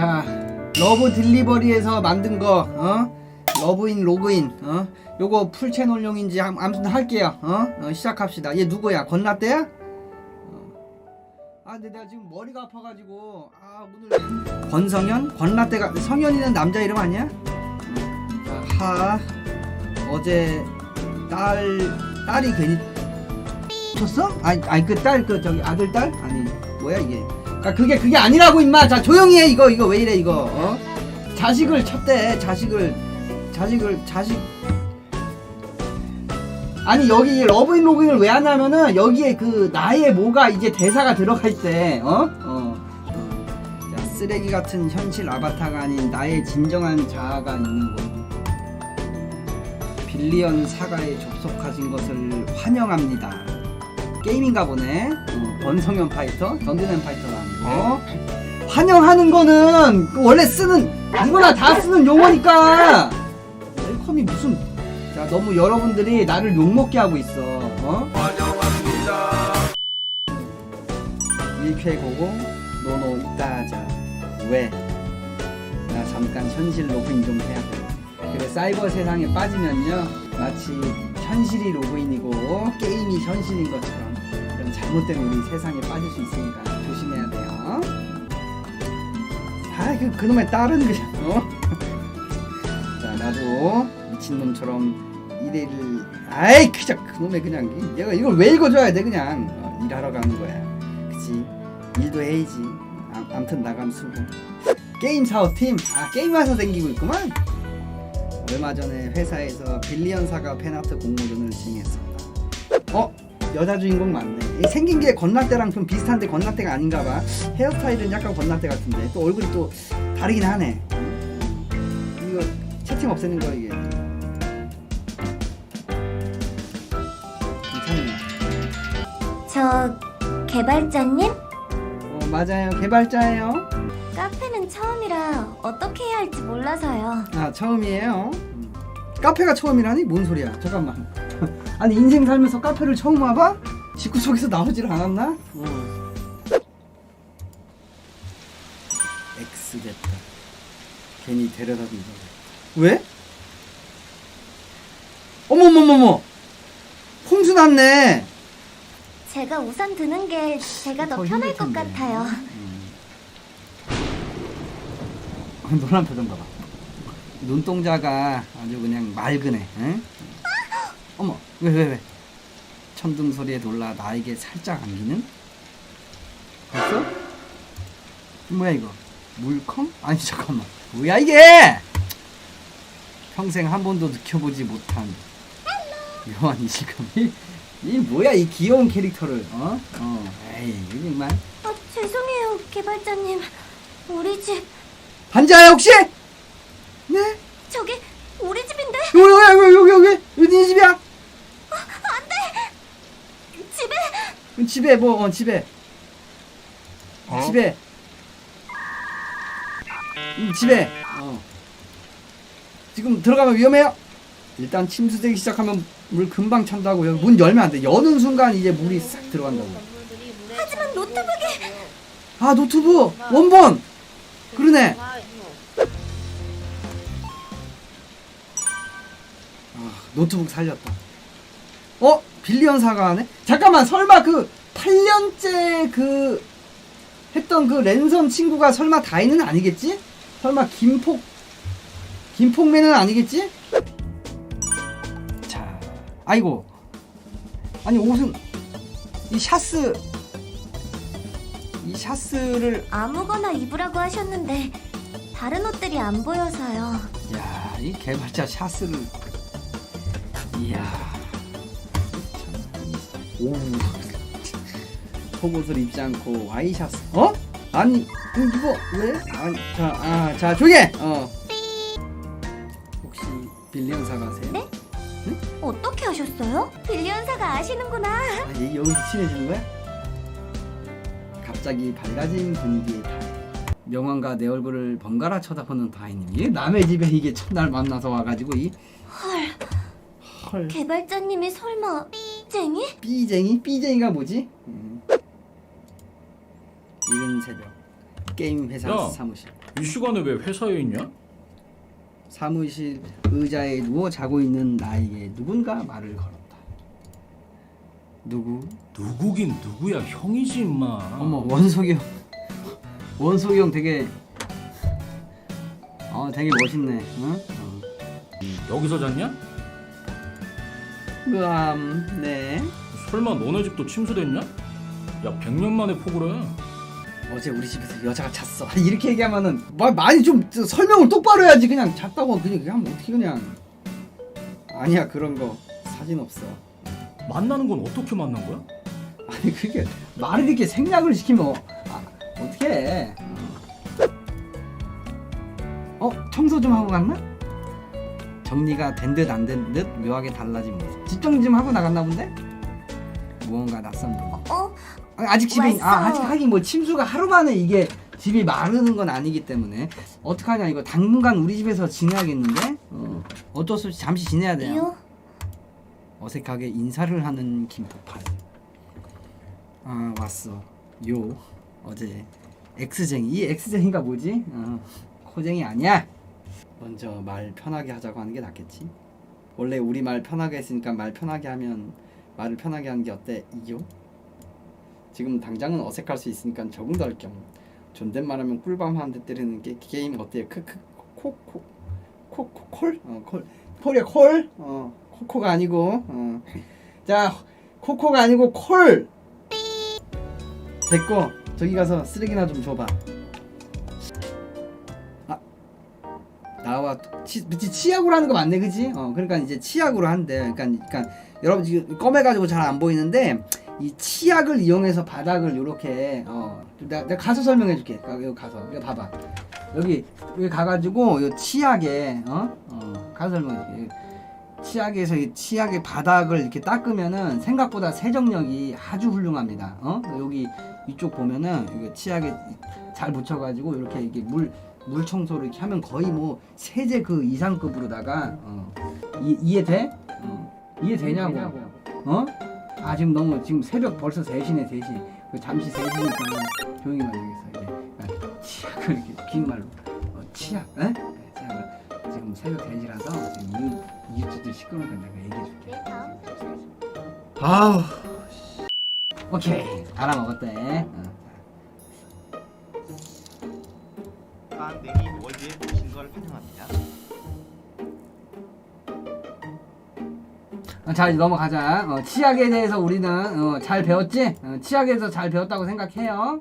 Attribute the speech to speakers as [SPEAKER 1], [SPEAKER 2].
[SPEAKER 1] 자, 러브 딜리버리에서 만든 거, 어? 러브인 로그인, 어? 요거 풀 채널용인지 암- 아무튼 할게요, 어? 어, 시작합시다. 얘 누구야? 건라떼야? 어. 아, 근데 내가 지금 머리가 아파가지고, 아, 오늘. 권성현? 건라떼가, 성현이는 남자 이름 아니야? 하. 어제 딸, 딸이 괜히 쳤어? 아니, 아니 그 딸, 그 저기 아들 딸? 아니, 뭐야 이게? 아 그게 그게 아니라고 임마. 자 조용히 해 이거 이거 왜 이래 이거? 어? 자식을 쳤대. 자식을 자식을 자식. 아니 여기 러브인 로그인을 왜 하냐면은 여기에 그 나의 뭐가 이제 대사가 들어갈 때 어? 어. 어. 자, 쓰레기 같은 현실 아바타가 아닌 나의 진정한 자아가 있는 거. 빌리언 사과에 접속하신 것을 환영합니다. 게임인가 보네. 어, 권성현 파이터, 던드는 파이터가 아니고. 환영하는 거는 그 원래 쓰는 누구나 다 쓰는 용어니까. 웰컴이 무슨? 자 너무 여러분들이 나를 욕 먹게 하고 있어. 어? 일쾌 고고 노노 이따 하자. 왜? 나 잠깐 현실 로그인 좀 해야 돼. 그래 사이버 세상에 빠지면요 마치 현실이 로그인이고 게임이 현실인 것처럼 그런 잘못된 우리 세상에 빠질 수 있으니까 그 그놈의 딸은 그냥 어? 자 나도 미친놈처럼 일을 아이 그냥 그놈의 그냥 이- 내가 이걸 왜 읽어줘야 돼 그냥? 어, 일하러 가는 거야. 그치? 일도 해야지. 아, 암튼 나감 수고. 게임 사업팀. 아 게임 와서 댕기고 있구만. 얼마 전에 회사에서 빌리언 사과 팬아트 공모전을 진행했습니다. 어? 여자 주인공 맞네. 이 생긴 게 건라떼랑 좀 비슷한데 건라떼가 아닌가 봐. 헤어스타일은 약간 건라떼 같은데 또 얼굴이 또 다르긴 하네. 이거 채팅 없애는 거 이게. 괜찮네.
[SPEAKER 2] 저 개발자님?
[SPEAKER 1] 어 맞아요. 개발자예요.
[SPEAKER 2] 카페는 처음이라 어떻게 해야 할지 몰라서요.
[SPEAKER 1] 아 처음이에요. 음. 카페가 처음이라니? 뭔 소리야? 잠깐만. 아니 인생 살면서 카페를 처음 와봐? 집구석에서 나오질 않았나? 어. X 됐다. 괜히 데려다 준다. 왜? 어머머머머! 홍수 났네.
[SPEAKER 2] 제가 우산 드는 게 제가
[SPEAKER 1] 더더
[SPEAKER 2] 편할 것. 같아요.
[SPEAKER 1] 노란 표정 봐봐. 눈동자가 아주 그냥 맑으네. 응? 어머, 왜, 왜, 왜? 천둥 소리에 놀라 나에게 살짝 안기는? 봤어? 뭐야 이거? 물컹? 아니 잠깐만. 뭐야 이게? 평생 한 번도 느껴보지 못한 묘한 이 실감이? 이 뭐야 이 귀여운 캐릭터를? 어? 어. 에이 정말.
[SPEAKER 2] 아, 죄송해요, 개발자님. 우리 집
[SPEAKER 1] 반자야 혹시? 네?
[SPEAKER 2] 저기 우리 집인데
[SPEAKER 1] 여기 여기 여기 여기 여기 여기 네 집이야?
[SPEAKER 2] 집에
[SPEAKER 1] 그럼 집에 뭐 어, 집에 집에 음, 집에 어. 지금 들어가면 위험해요. 일단 침수되기 시작하면 물 금방 찬다고 문 열면 안 돼. 여는 순간 이제 물이 싹 들어간다고.
[SPEAKER 2] 하지만 노트북이
[SPEAKER 1] 아 노트북 원본 그러네. 아, 노트북 살렸다. 어? 빌리언 사과하네? 잠깐만 설마 그 8년째 그 했던 그 랜섬 친구가 설마 다이는 아니겠지? 설마 김폭 김폭맨은 아니겠지? 자, 아이고 아니 옷은 이 샤스 이 샤스를
[SPEAKER 2] 아무거나 입으라고 하셨는데 다른 옷들이 안 보여서요.
[SPEAKER 1] 야, 이 개발자 샤스를 이야. 참, 오. 속옷을 입지 않고 와이샤스. 어? 아니, 음, 이거 왜? 아니, 자, 아, 자, 조용히 해. 어. 혹시 빌리언 사가세요?
[SPEAKER 2] 네? 어떻게 하셨어요? 빌리언사가 아시는구나.
[SPEAKER 1] 아, 얘기 여기서 친해지는 거야? 갑자기 밝아진 분위기의 다이. 명왕과 내 얼굴을 번갈아 쳐다보는 다이님. 이게 남의 집에 이게 첫날 만나서 와가지고 이
[SPEAKER 2] 헐,
[SPEAKER 1] 헐.
[SPEAKER 2] 개발자님이 설마 쟁이?
[SPEAKER 1] 삐쟁이? 삐쟁이가 뭐지? 음. 이른 새벽 게임 회사
[SPEAKER 3] 야.
[SPEAKER 1] 사무실.
[SPEAKER 3] 이 시간에 왜 회사에 있냐?
[SPEAKER 1] 사무실 의자에 누워 자고 있는 나에게 누군가 말을 걸었다. 누구?
[SPEAKER 3] 누구긴 누구야 형이지 임마
[SPEAKER 1] 어머 원석이 형. 원석이 형 되게 어 되게 멋있네. 응? 어.
[SPEAKER 3] 여기서 잤냐?
[SPEAKER 1] 으암 네.
[SPEAKER 3] 설마 너네 집도 침수됐냐? 야 100년 만에 폭우래
[SPEAKER 1] 어제 우리 집에서 여자가 잤어. 이렇게 얘기하면은 마, 많이 좀 저- 설명을 똑바로 해야지. 그냥 잤다고 그냥 그냥 어떻게 그냥 아니야 그런 거 사진 없어.
[SPEAKER 3] 만나는 건 어떻게 만난 거야?
[SPEAKER 1] 아니 그게 말을 이렇게 생략을 시키면 어, 아, 어떻게 해? 어 청소 좀 하고 갔나? 정리가 된 듯 안 된 듯 묘하게 달라진 모습. 집 정리 좀 하고 나갔나 본데? 무언가 낯선 분.
[SPEAKER 2] 어?
[SPEAKER 1] 아직 집이. 아 아직 하긴 뭐 침수가 하루 만에 이게 집이 마르는 건 아니기 때문에 어떡하냐 이거 당분간 우리 집에서 지내야겠는데 어, 어쩔 수 없이 잠시 지내야 돼요.
[SPEAKER 2] 유?
[SPEAKER 1] 어색하게 인사를 하는 김포팔. 아 왔어. 요 어제 X쟁이. 이 X쟁이가 뭐지? 어, 코쟁이 아니야. 먼저 말 편하게 하자고 하는 게 낫겠지. 원래 우리 말 편하게 했으니까 말 편하게 하면 말을 편하게 하는 게 어때? 이요? 지금 당장은 어색할 수 있으니까 적응도 겸 존댓말하면 꿀밤 한 대 때리는 게 게임 어때요? 크크 코코 코코 콜? 어 콜. 콜이야 콜? 어 코코가 아니고 어. 자 코코가 아니고 콜 됐고 저기 가서 쓰레기나 좀 줘봐 아 나와 치, 치 치약으로 하는 거 맞네 그지? 어 그러니까 이제 치약으로 한대 그러니까 그러니까 여러분 지금 검해가지고 잘 안 보이는데 이 치약을 이용해서 바닥을 이렇게 어 내가, 내가 가서 설명해 줄게 가- 여기 가서 여기 봐봐 여기 여기 가가지고 이 치약에 어? 어 가서 설명해 줄게 치약에서 이 치약의 바닥을 이렇게 닦으면은 생각보다 세정력이 아주 훌륭합니다. 어? 여기 이쪽 보면은 이게 치약에 잘 묻혀가지고 이렇게 이게 물 물 청소를 이렇게 하면 거의 뭐 세제 그 이상급으로다가 어. 이, 이해 돼? 어. 이해 되냐고? 어? 아 지금 너무 지금 새벽 벌써 3시네 3시. 그 잠시 3시니까 조용히 말해야겠어 이제. 그러니까 치약을 이렇게 긴 말로. 어, 치약 에? 네, 치약을. 지금 새벽 3시라서 지금 이, 이웃집들 시끄러우니까 내가 얘기해줄게. 아우 오케이. 알아먹었대. 어.
[SPEAKER 4] 빵댕이 월드에 오신 걸 환영합니다.
[SPEAKER 1] 어, 자 넘어가자. 어, 치약에 대해서 우리는 어, 잘 배웠지? 어, 치약에 대해서 잘 배웠다고 생각해요